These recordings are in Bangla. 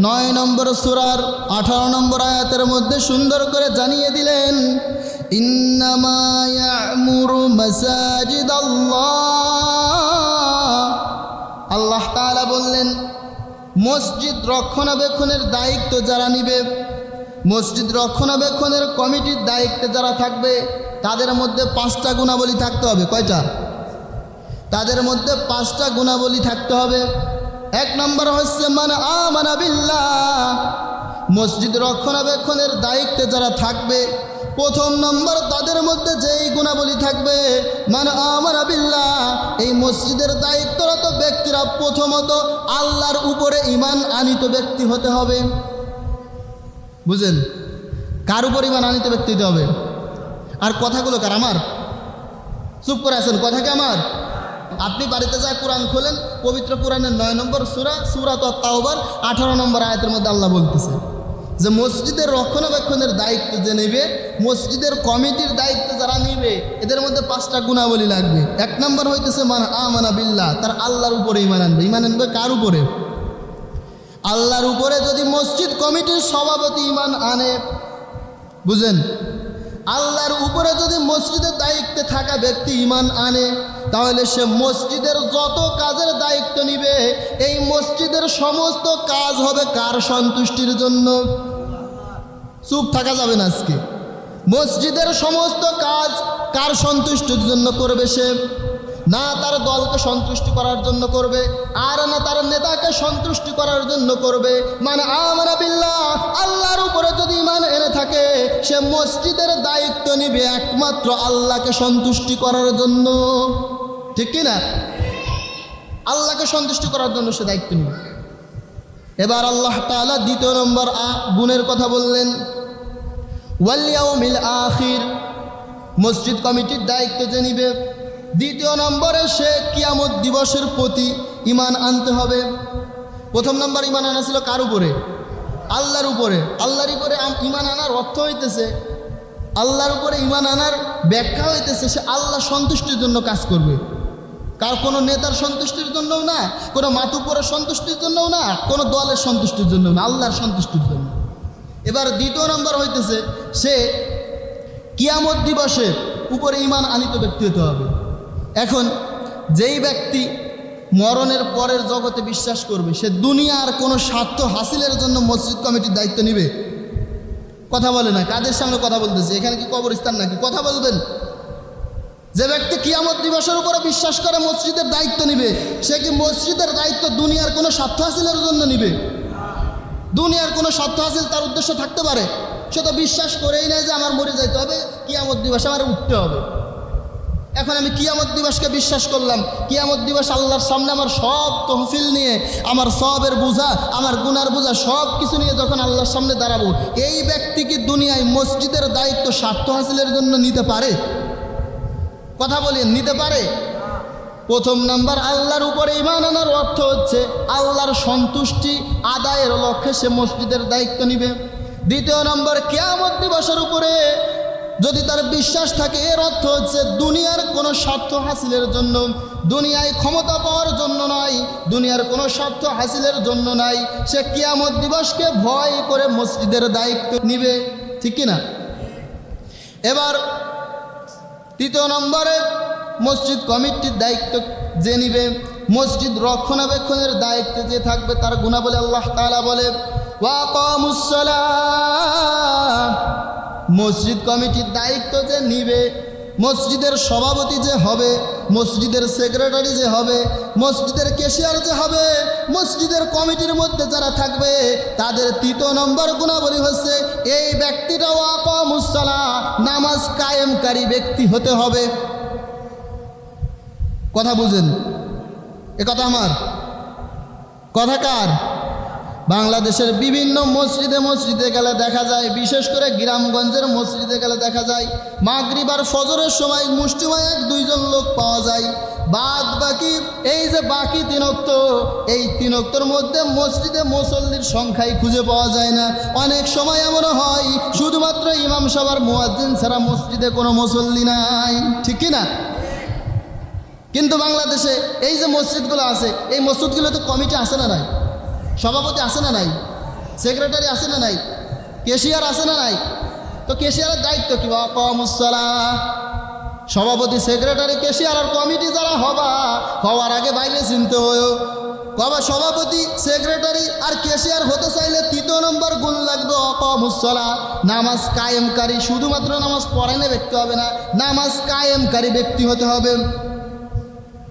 নয় নম্বর সুরার আঠারো নম্বর আয়াতের মধ্যে সুন্দর করে জানিয়ে দিলেন আল্লাহ তাআলা বললেন, মসজিদ রক্ষণাবেক্ষণের দায়িত্ব যারা নিবে, মসজিদ রক্ষণাবেক্ষণের কমিটির দায়িত্বে যারা থাকবে, তাদের মধ্যে পাঁচটা গুণাবলী থাকতে হবে। কয়টা? তাদের মধ্যে পাঁচটা গুণাবলী থাকতে হবে। এক নম্বর হচ্ছে মানে আমানা বিল্লাহ। মসজিদ রক্ষণাবেক্ষণের দায়িত্বে যারা থাকবে, প্রথম নম্বর তাদের মধ্যে যেই গুণাবলী থাকবে মানে আমার বিল্লাহ। এই মসজিদের দায়িত্বরত ব্যক্তিরা প্রথমত আল্লাহর উপরে ইমান আনিত ব্যক্তি হতে হবে। বুঝেন কার উপর ইমান আনিত ব্যক্তি হতে হবে? আর কথাগুলো কার? আমার? চুপ করে আছেন? কথা কি আমার? আপনি বাড়িতে যায় কোরআন খোলেন, পবিত্র কোরআনের নয় নম্বর সুরা সুরা তাওবার আঠারো নম্বর আয়াতের মধ্যে আল্লাহ বলতেছে যে মসজিদের রক্ষণাবেক্ষণের দায়িত্ব যে নেবে, মসজিদের কমিটির দায়িত্ব যারা নিবে, এদের মধ্যে পাঁচটা গুণাবলী লাগবে। এক নম্বর হইতেছে, মান আমানা বিল্লাহ তার আল্লাহর উপরে ইমান আনবে। ইমান আনবে কার উপরে? আল্লাহর উপরে যদি মসজিদ কমিটির সভাপতি ইমান আনে। বুঝেন? আল্লাহর উপরে যদি মসজিদের দায়িত্বে থাকা ব্যক্তি ইমান আনে, তাহলে সে মসজিদের যত কাজের দায়িত্ব নিবে, এই মসজিদের সমস্ত কাজ হবে কার সন্তুষ্টির জন্য? চুপ থাকা যাবে না আজকে। মসজিদের সমস্ত কাজ কার সন্তুষ্টির জন্য করবে সে? না তার দলকে সন্তুষ্টি করার জন্য করবে, আর না তার নেতাকে সন্তুষ্টি করার জন্য করবে। মানে আমরা বিল্লাহ, আল্লাহর উপরে যদি ইমান এনে থাকে, সে মসজিদের দায়িত্ব নিবে একমাত্র আল্লাহকে সন্তুষ্টি করার জন্য। ঠিক কি না? আল্লাহকে সন্তুষ্টি করার জন্য সে দায়িত্ব নিবে। এবার আল্লাহ তাআলা দ্বিতীয় নম্বর গুণের কথা বললেন। ওয়ালিয়াউমিল আখির, মসজিদ কমিটির দায়িত্ব যে নিবে। দ্বিতীয় নম্বরে সে কিয়ামত দিবসের প্রতি ইমান আনতে হবে। প্রথম নম্বর ইমান আনা ছিল কার উপরে? আল্লাহর উপরে। আল্লাহর উপরে ইমান আনার অর্থ হইতেছে, আল্লাহর উপরে ইমান আনার ব্যাখ্যা হইতেছে, সে আল্লাহ সন্তুষ্টির জন্য কাজ করবে। কার কোনো নেতার সন্তুষ্টির জন্যও না, কোনো মাতুপরের সন্তুষ্টির জন্যও না, কোনো দলের সন্তুষ্টির জন্য না, আল্লাহর সন্তুষ্টির জন্য। এবার দ্বিতীয় নম্বর হইতেছে, সে কিয়ামত দিবসে উপরে ইমান আনিত ব্যক্তি হতে হবে। এখন যেই ব্যক্তি মরণের পরের জগতে বিশ্বাস করবে, সে দুনিয়ার কোনো স্বার্থ হাসিলের জন্য মসজিদ কমিটির দায়িত্ব নিবে। কথা বলে না, কাদের সামনে কথা বলতেছে? এখানে কি কবরস্থান নাকি? কথা বলবেন। যে ব্যক্তি কিয়ামত দিবসের উপরে বিশ্বাস করে মসজিদের দায়িত্ব নিবে, সে কি মসজিদের দায়িত্ব দুনিয়ার কোনো স্বার্থ হাসিলের জন্য নিবে? দুনিয়ার কোনো স্বার্থ হাসিল তার উদ্দেশ্য থাকতে পারে। সে তো বিশ্বাস করেই নেয় যে আমার মরে যাইতে হবে, কিয়ামত দিবসে আমার উঠতে হবে। এখন আমি কিয়ামত দিবসকে বিশ্বাস করলাম। কিয়ামত দিবস আল্লাহর সামনে আমার সব তহফিল নিয়ে, আমার সবের বোঝা, আমার গুনার বোঝা সব কিছু নিয়ে যখন আল্লাহর সামনে দাঁড়াবো, এই ব্যক্তি কি দুনিয়ায় মসজিদের দায়িত্ব, স্বার্থ হাসিলের জন্য নিতে পারে? কথা বলেন, নিতে পারে? প্রথম নাম্বার, আল্লাহর উপরে ইমান আনার অর্থ হচ্ছে আল্লাহর সন্তুষ্টি আদায়ের লক্ষ্যে সে মসজিদের দায়িত্ব নিবে। দ্বিতীয় নম্বর, কেয়ামত দিবসের উপরে যদি তার বিশ্বাস থাকে, এর অর্থ হচ্ছে দুনিয়ার কোনো স্বার্থ হাসিলের জন্য, দুনিয়ায় ক্ষমতা পাওয়ার জন্য নয়, দুনিয়ার কোনো স্বার্থ হাসিলের জন্য নাই। সে কিয়ামত দিবসকে ভয় করে মসজিদের দায়িত্ব নিবে, ঠিক কি না এবার তৃতীয় নম্বরে, মসজিদ কমিটির দায়িত্ব যে নিবে, মসজিদ রক্ষণাবেক্ষণের দায়িত্বে যে থাকবে, তার গুণাবলী আল্লাহ তালা বলে ওয়াকামুসসালাহ মসজিদ কমিটির দায়িত্ব যে নিবে, মসজিদের সভাপতি যে হবে, মসজিদের সেক্রেটারি যে হবে, মসজিদের কেশিয়ার যে হবে, মসজিদের কমিটির মধ্যে যারা থাকবে, তাদের তৃতীয় নম্বর গুণাবলী হচ্ছে এই ব্যক্তিটা ওয়াকামুসসালাহ নামাজ কায়েমকারী ব্যক্তি হতে হবে। কথা বুঝেন? এ কথা আমার? কথা কার? বাংলাদেশের বিভিন্ন মসজিদে মসজিদে গেলে দেখা যায়, বিশেষ করে গ্রামগঞ্জের মসজিদে গেলে দেখা যায় মাগরিবার ফজরের সময় মুষ্টিময় এক, দুইজন লোক পাওয়া যায়। বাদ বাকি, এই যে বাকি তিনক্ত, এই তিনক্তর মধ্যে মসজিদে মুসল্লির সংখ্যাই খুঁজে পাওয়া যায় না। অনেক সময় এমন হয়, শুধুমাত্র ইমাম সাবার মুয়াজ্জিন ছাড়া মসজিদে কোনো মুসল্লি নাই। ঠিক কি না? কিন্তু বাংলাদেশে এই যে মসজিদগুলো আছে, এই মসজিদগুলোতে কমিটি আসে না নাই? সভাপতি আছে না নাই? সেক্রেটারি আছে না নাই? কেশিয়ার আছে না নাই? তো কেশিয়ারের দায়িত্ব কি? কমুসলা সভাপতি সেক্রেটারি কেশিয়ার আর কমিটি যারা হবা, হওয়ার আগে বাইরে চিনতে হয়েও বাবা, সভাপতি সেক্রেটারি আর কেশিয়ার হতে চাইলে তৃতীয় নম্বর গুণ লাগবে অকমুসলা নামাজ কায়েমকারী, শুধুমাত্র নামাজ পড়াইলে ব্যক্তি হবে না, নামাজ কায়েমকারী ব্যক্তি হতে হবে।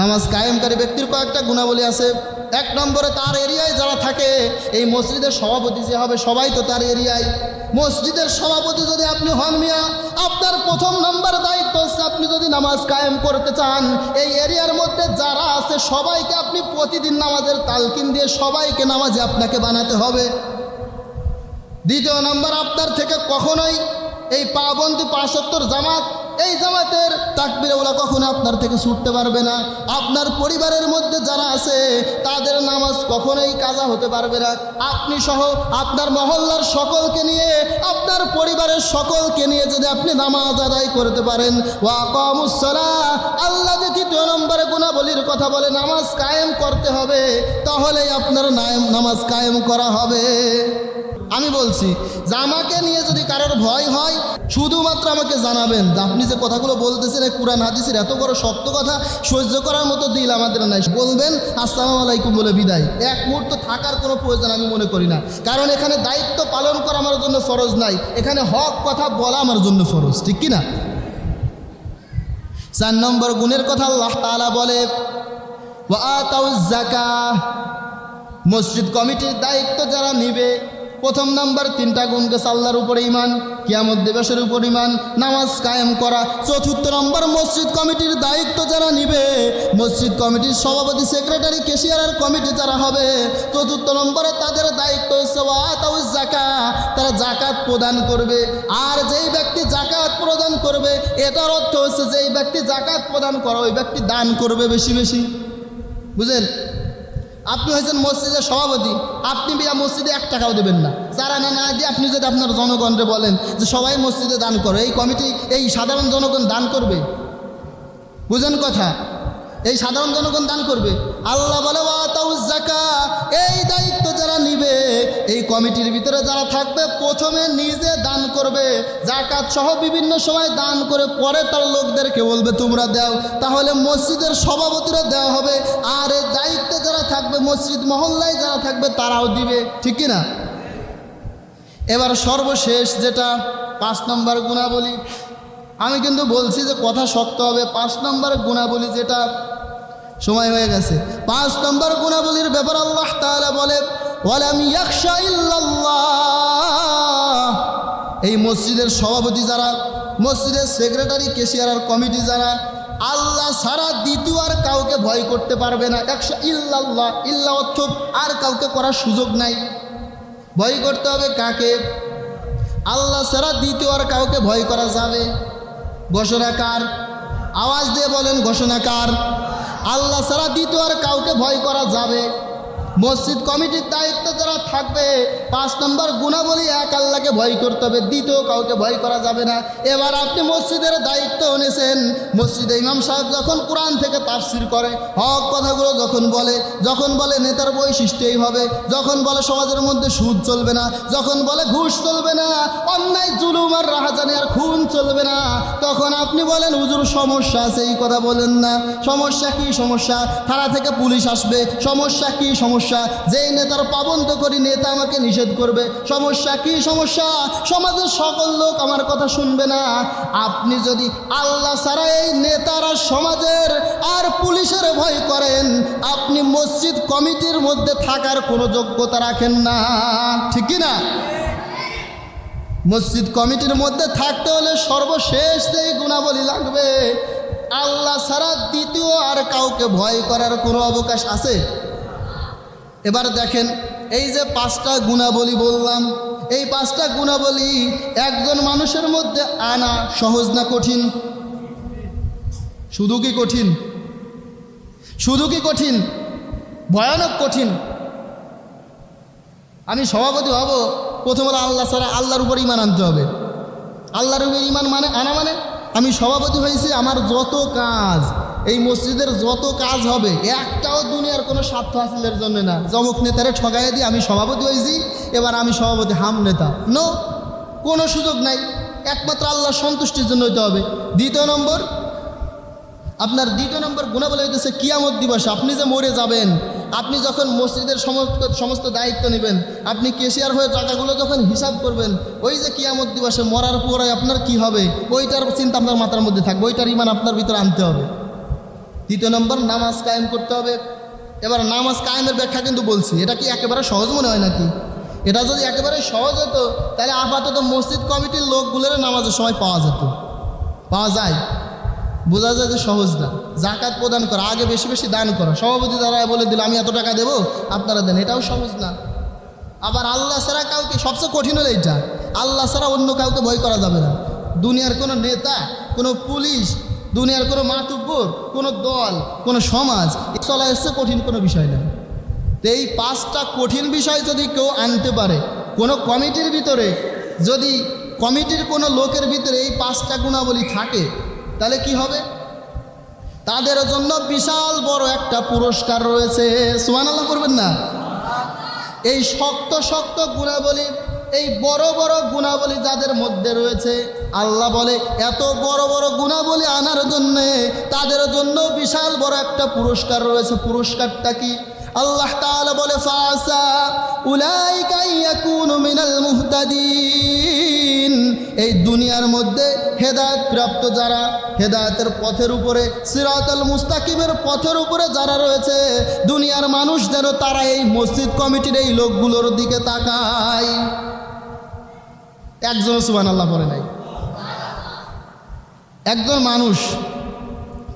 নামাজ কায়েমকারী ব্যক্তির কয়েকটা গুণাবলী আছে। এক নম্বরে তার এরিয়ায় যারা থাকে, এই মসজিদের সভাপতি যে হবে, সবাই তো তার এরিয়ায়। মসজিদের সভাপতি যদি আপনি হন মিয়া, আপনার প্রথম নম্বর দায়িত্ব হচ্ছে আপনি যদি নামাজ কায়েম করতে চান। এই এরিয়ার মধ্যে যারা আছে, সবাইকে আপনি প্রতিদিন নামাজের তালকিন দিয়ে সবাইকে নামাজে আপনাকে বানাতে হবে। দ্বিতীয় নম্বর, আপনার থেকে কখনোই এই পাবন্দি পাঁচত্তর জামাত এই জামাতের তাকবিরে ওলা কখনো আপনার থেকে ছুটতে পারবে না। আপনার পরিবারের মধ্যে যারা আছে, তাদের নামাজ কখনোই কাজা হতে পারবে না। আপনি সহ আপনার মহল্লার সকলকে নিয়ে, আপনার পরিবারের সকলকে নিয়ে যদি আপনি নামাজ আদায় করতে পারেন ওয়াকামুসলা আল্লাহ যে তৃতীয় নম্বরে গুণাবলীর কথা বলে নামাজ কায়েম করতে হবে, তাহলেই আপনার নাম- নামাজ কায়েম করা হবে। আমি বলছি, যে আমাকে নিয়ে যদি কারোর ভয় হয়, শুধুমাত্র আমাকে জানাবেন। যে আপনি যে কথাগুলো বলতেছেন, এই কোরআন, হাদিসের এত বড় শক্ত কথা, সহ্য করার মতো দিল আমাদের নাই। বলবেন, আসসালামু আলাইকুম বলে বিদায়। এক মুহূর্ত থাকার কোনো প্রয়োজন আমি মনে করি না। কারণ এখানে দায়িত্ব পালন করা আমার জন্য ফরজ নাই। এখানে হক কথা বলা আমার জন্য ফরজ। ঠিক কি না চার নম্বর গুণের কথা আল্লাহ তাআলা বলে জাকাহ মসজিদ কমিটির দায়িত্ব যারা নিবে প্রথম নাম্বার তিনটা গুণকে সাল্লার উপরে ইমান কিয়ামত দিবসের উপর ইমান নামাজ কায়েম করা। চতুর্থ নম্বর, মসজিদ কমিটির দায়িত্ব যারা নিবে, মসজিদ কমিটির সভাপতি, সেক্রেটারি কেশিয়ারের কমিটি যারা হবে, চতুর্থ নম্বরে তাদের দায়িত্ব হচ্ছে জাকা তারা জাকাত প্রদান করবে। আর যেই ব্যক্তি জাকাত প্রদান করবে, এটার অর্থ হচ্ছে যেই ব্যক্তি জাকাত প্রদান করে, ওই ব্যক্তি দান করবে বেশি বেশি। বুঝলেন? আপনি হয়েছেন মসজিদের সভাপতি, আপনি বিয়া মসজিদে এক টাকাও দেবেন না। যারা না না দিয়ে আপনি যদি আপনার জনগণকে বলেন যে সবাই মসজিদে দান করো, এই কমিটি, এই সাধারণ জনগণ দান করবে? বুঝেন কথা? এই সাধারণ জনগণ দান করবে? আল্লাহ বলে জাকা এই দায়িত্ব যারা নিবে, এই কমিটির ভিতরে যারা থাকবে, প্রথমে নিজে দান করবে। জাকাত সহ বিভিন্ন সময় দান করে পরে তার লোকদেরকে বলবে, তোমরা দাও। তাহলে মসজিদের সভাপতিরা দেওয়া হবে, আর এই দায়িত্বে থাকবে মসজিদ মহল্লায়, যারা থাকবে তারাও দিবে, ঠিক না এবার সর্বশেষ যেটা পাঁচ নম্বর গুণাবলী, আমি কিন্তু বলছি যে কথা শক্ত হবে, পাঁচ নম্বর গুণাবলী যেটা সময় হয়ে গেছে। পাঁচ নম্বর গুণাবলীর ব্যাপার আল্লাহ তাহলে বলে, ওয়ালাম ইয়াখশা ইল্লাল্লাহ। এই মসজিদের সভাপতি যারা, মসজিদের সেক্রেটারি কেশিয়ার আর কমিটি যারা, আল্লাহ সারা দ্বিতীয় আর কাউকে ভয় করতে পারবে না। একশো ইল্লাল্লাহ, ইল্লা অর্থ আর কাউকে করার সুযোগ নাই। ভয় করতে হবে কাকে? আল্লাহ ছাড়া দ্বিতীয় আর কাউকে ভয় করা যাবে। ঘোষণাকার আওয়াজ দিয়ে বলেন ঘোষণাকার আল্লাহ ছাড়া দ্বিতীয় আর কাউকে ভয় করা যাবে। মসজিদ কমিটির দায়িত্ব যারা থাকবে, পাঁচ নম্বর গুণাবলী এক আল্লাহকে ভয় করতে হবে, দ্বিতীয় কাউকে ভয় করা যাবে না। এবার আপনি মসজিদের দায়িত্ব নিয়েছেন মসজিদে ইমাম সাহেব যখন কোরআন থেকে তাফসির করে, হক কথাগুলো যখন বলে যখন বলে নেতার বৈশিষ্ট্য এই হবে, যখন বলে সমাজের মধ্যে সুদ চলবে না, যখন বলে ঘুষ চলবে না, অন্যায়, জুলুম আর রাহাজানি আর খুন চলবে না, তখন আপনি বলেন, হুজুর, সমস্যা আছে, এই কথা বলেন না। সমস্যা কি সমস্যা? থানা থেকে পুলিশ আসবে, সমস্যা কি সমস্যা? যেই নেতার পাবন্ত করি, নেতা আমাকে নিষেধ করবে। সমস্যা কি সমস্যা? সমাজের সকল লোক আমার কথা শুনবে না। আপনি যদি আল্লাহ ছাড়া এই নেতারা সমাজের আর পুলিশের ভয় করেন, আপনি মসজিদ কমিটির মধ্যে থাকার কোনো যোগ্যতা রাখেন না। ঠিক না? মসজিদ কমিটির মধ্যে থাকতে হলে সর্বশেষ যেই গুণাবলী লাগবে। আল্লাহ ছাড়া দ্বিতীয় আর কাউকে ভয় করার কোনো অবকাশ আছে? এবার দেখেন, এই যে পাঁচটা গুণাবলী বললাম, এই পাঁচটা গুণাবলী একজন মানুষের মধ্যে আনা সহজ না কঠিন? শুধু কি কঠিন? শুধু কি কঠিন? ভয়ানক কঠিন। আমি সভাপতি হব, প্রথম হলো আল্লাহ ছাড়া আল্লাহর উপর ইমান আনতে হবে। আল্লাহর উপর ইমান মানে আনা মানে? আমি সভাপতি হয়েছি আমার যত কাজ, এই মসজিদের যত কাজ হবে, একটাও দুনিয়ার কোনো স্বার্থ হাসিলের জন্য না। যমক নেতারে ঠগাই দিয়ে আমি সভাপতি হয়েছি, এবার আমি সভাপতি হাম নেতা। নো কোনো সুযোগ নাই। একমাত্র আল্লাহ সন্তুষ্টির জন্য হইতে হবে। দ্বিতীয় নম্বর আপনার দ্বিতীয় নম্বর গুণাবলী হইতেছে কিয়ামত দিবস। আপনি যে মরে যাবেন, আপনি যখন মসজিদের সমস্ত সমস্ত দায়িত্ব নেবেন, আপনি কেশিয়ার হয়ে টাকাগুলো যখন হিসাব করবেন, ওই যে কিয়ামত দিবসে মরার পরে আপনার কি হবে? ওইটার চিন্তা আপনার মাথার মধ্যে থাকবে, ওইটার ইমান আপনার ভিতরে আনতে হবে। তৃতীয় নম্বর, নামাজ কায়েম করতে হবে। এবার নামাজ কায়েমের ব্যাখ্যা কিন্তু বলছি। এটা কি একেবারে সহজ মনে হয় নাকি? এটা যদি একেবারে সহজ হতো, তাহলে আপাতত মসজিদ কমিটির লোকগুলোর নামাজের সময় পাওয়া যেত। পাওয়া যায়। বোঝা যায় যে সহজ না। জাকাত প্রদান করা, আগে বেশি বেশি দান করা। সভাপতি দ্বারা বলে দিল, আমি এত টাকা দেবো, আপনারা দেন। এটাও সহজ না। আবার আল্লাহ ছাড়া কাউকে সবচেয়ে কঠিন হলো এইটা। আল্লাহ ছাড়া অন্য কাউকে ভয় করা যাবে না। দুনিয়ার কোনো নেতা, কোনো পুলিশ, দুনিয়ার কোনো মাতুব্বর কোনো দল, কোনো সমাজ চলা এসছে কঠিন কোনো বিষয় না। তো এই পাঁচটা কঠিন বিষয় যদি কেউ আনতে পারে, কোনো কমিটির ভিতরে যদি কমিটির কোনো লোকের ভিতরে এই পাঁচটা গুণাবলী থাকে তাহলে কি হবে? তাদের জন্য বিশাল বড় একটা পুরস্কার রয়েছে। সুমান আল্লাহ করবেন না? এই শক্ত শক্ত গুণাবলী, এই বড় বড় গুণাবলী যাদের মধ্যে রয়েছে, আল্লাহ বলে, এত বড় বড় গুণাবলী আনার জন্যে তাদের জন্য বিশাল বড় একটা পুরস্কার রয়েছে। পুরস্কারটা কি? আল্লাহ বলে, ফাসা উলাইকা মিনাল মুহতাদিন। এই দুনিয়ার মধ্যে হেদায়ত প্রাপ্ত যারা, হেদায়তের পথের উপরে, সিরাতাল মুস্তাকিমের পথের উপরে যারা রয়েছে, দুনিয়ার মানুষ যেন তারা এই মসজিদ কমিটির এই লোকগুলোর দিকে তাকায়। একজন সুবান আল্লাহ বলে নাই। একজন মানুষ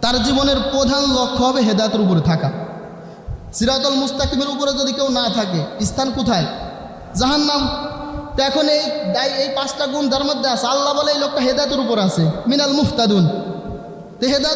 তার জীবনের প্রধান লক্ষ্য হবে হেদায়তের উপরে থাকা। সিরাতুল মুস্তাকিমের উপরে যদি কেউ না থাকে, স্থান কোথায়? জাহান্নাম। তো এখন এই এই পাঁচটা গুণ যার মধ্যে আছে, আল্লাহ বলে এই লোকটা হেদায়তের উপর আছে, মিনাল মুফতাদুন। তো হেদায়ত